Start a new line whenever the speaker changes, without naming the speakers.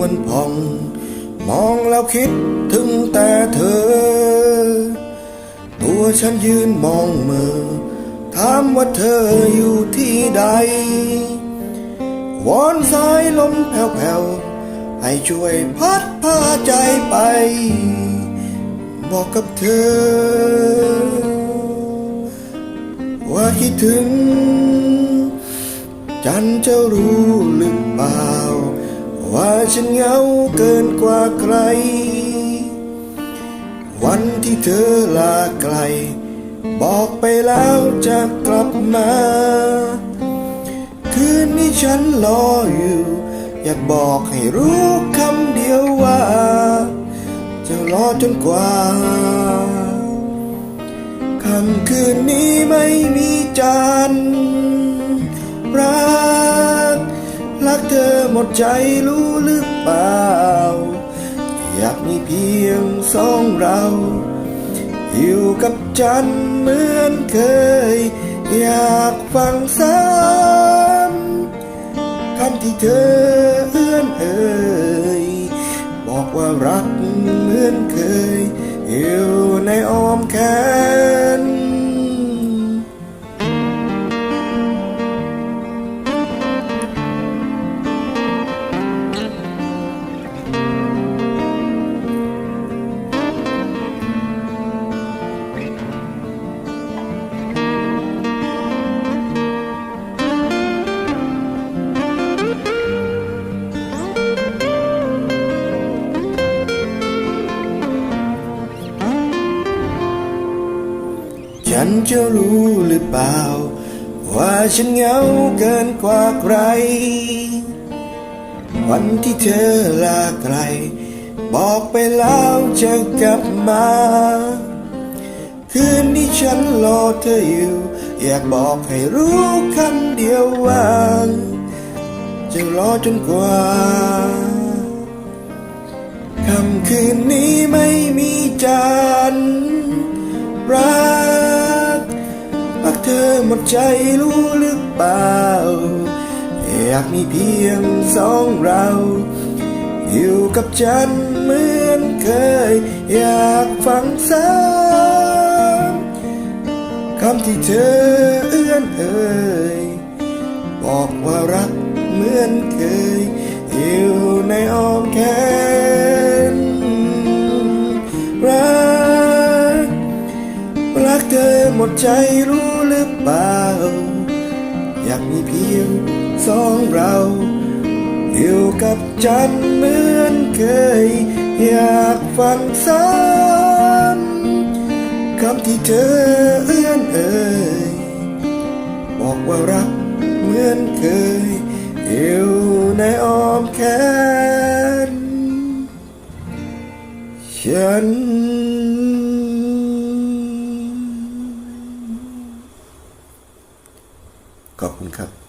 มันผ่อง มองแล้วคิดถึงแต่เธอ ตัวฉันยืนมองมือถามว่าเธออยู่ที่ใด วอนสายลมแผ่วๆ ให้ช่วยพัดพาใจไป บอกกับเธอ ว่าคิดถึงจันจะรู้หรือเปล่า ว่าฉันเหงาเกินกว่าใคร วันที่เธอลาไกล บอกไปแล้วจะกลับมา คืนนี้ฉันรออยู่ อยากบอกให้รู้คำเดียวว่า จะรอจนกว่าค่ำคืนนี้ไม่มีจันทร์รักรัก เธอหมดใจรู้หรือเปล่า อยากมีเพียงสองเรา อยู่กับจันเหมือนเคย อยากฟังซ้ำคำที่เธอเอื้อน ฉันจะรู้หรือเปล่า ว่าฉันเหงาเกินกว่าใคร วันที่เธอลาไกล บอกไปแล้วจะกลับมา คืนนี้ฉันรอเธออยู่ อยากบอกให้รู้คำเดียวว่า จะรอจนกว่าค่ำคืนนี้ไม่มีจัน หมดใจรู้หรือเปล่า อยากมีเพียงสองเรา อยู่กับฉันเหมือนเคย อยากฟังซ้ำคำที่เธอเอื้อนเอ่ยบอกว่ารักเหมือนเคย หมดใจรู้หรือเปล่า อยากมีเพียงสองเราอยู่กับจันเหมือนเคย อยากฟังซ้ำคำที่เธอเอื้อนเอ่ยบอกว่ารักเหมือนเคย อยู่ในอ้อมแขนฉัน ขอบคุณครับ